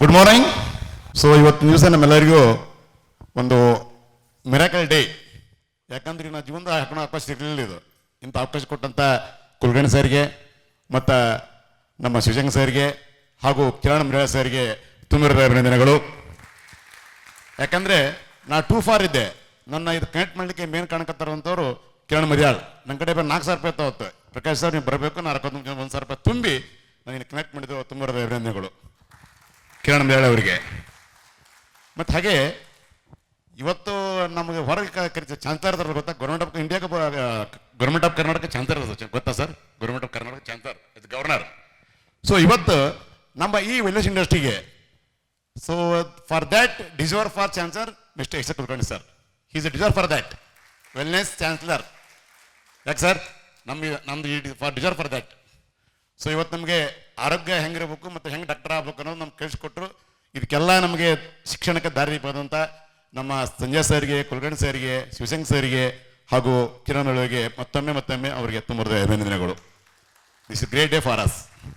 Good morning so ಇವತ್ತು ದಿವಸ ನಮ್ಮೆಲ್ಲರಿಗೂ ಒಂದು ಮಿರಾಕಲ್ ಡೇ ಯಾಕಂದ್ರೆ ನಾ ಜೀವನದ ಹಾಕೋಣ ಅವಕಾಶ ಇರಲಿಲ್ಲ ಇದು. ಇಂಥ ಅವಕಾಶ ಕೊಟ್ಟಂಥ ಕುಲಗಣ್ಣ ಸರ್ಗೆ, ಮತ್ತು ನಮ್ಮ ಶಿವಶಂಕರ್ ಸರ್ಗೆ, ಹಾಗೂ ಕಿರಣ್ ಮಿರಾ ಸರ್ಗೆ ತುಂಬಿರದ ಅಭಿನಂದನೆಗಳು. ಯಾಕಂದ್ರೆ ನಾ ಟೂ ಫಾರ್ ಇದ್ದೆ. ನನ್ನ ಇದು ಕನೆಕ್ಟ್ ಮಾಡಲಿಕ್ಕೆ ಮೇನ್ ಕಾಣಕತ್ತಾರಂಥವ್ರು ಕಿರಣ್ ಮರಿಯಾಳ್ ನನ್ನ ಕಡೆ ನಾಲ್ಕು ಸಾವಿರ ರೂಪಾಯಿ ತಗೋತ್ತೆ ಪ್ರಕಾಶ್ ಸರ್, ನೀವು ಬರಬೇಕು ಅರವತ್ತೊಂದು ಒಂದು ಸಾವಿರ ರೂಪಾಯಿ ತುಂಬಿ ನನಗೆ ಕನೆಕ್ಟ್ ಮಾಡಿದ್ದು ತುಂಬಿರದ ಅಭಿನಂದನೆಗಳು. ಕಿರಣ್ ಮೇಳ ಅವರಿಗೆ. ಮತ್ತು ಹಾಗೆ ಇವತ್ತು ನಮಗೆ ಹೊರಗೆ ಕ- ಕರಿತ ಚಾನ್ಸಲರ್ ಇದಾರೆ ಗೊತ್ತಾ? ಗೌರ್ಮೆಂಟ್ ಆಫ್ ಇಂಡಿಯಾಗೆ ಗೌರ್ಮೆಂಟ್ ಆಫ್ ಕರ್ನಾಟಕ ಚಾನ್ಸಲರ್ ಇರೋದು ಗೊತ್ತಾ sir? Government of Karnataka chancellor ಇದು ಗವರ್ನರ್ ಸೊ ಇವತ್ತು ನಮ್ಮ ಈ ವೆಲ್ನೆಸ್ ಇಂಡಸ್ಟ್ರಿಗೆ so for that deserve for chancellor mister X Kulkarni sir. Is a deserve for that wellness chancellor ಯಾಕೆ ಸರ್? ನಮ್ಮ ನಮ್ದು for deserve for that so ಇವತ್ತು ನಮಗೆ ಆರೋಗ್ಯ ಹೆಂಗಿರಬೇಕು ಮತ್ತು ಹೆಂಗೆ ಅನ್ನೋದು ನಮ್ಗೆ ಕಳಿಸ್ಕೊಟ್ರು. ಇದಕ್ಕೆಲ್ಲ ನಮಗೆ ಶಿಕ್ಷಣಕ್ಕೆ ದಾರಿ ನಮ್ಮ ಸಂಜಯ್ ಸರ್ಗೆ ಕುಲಕರ್ಣಿ ಸರ್ಗೆ, ಶಿವಶಂಕರ್ ಸರ್ಗೆ ಹಾಗೂ ಕಿರಣ್ ಅವರಿಗೆ ಮತ್ತೊಮ್ಮೆ ಮತ್ತೊಮ್ಮೆ ಅವರಿಗೆ ತುಂಬ ಅಭಿನಂದನೆಗಳು. This great day for us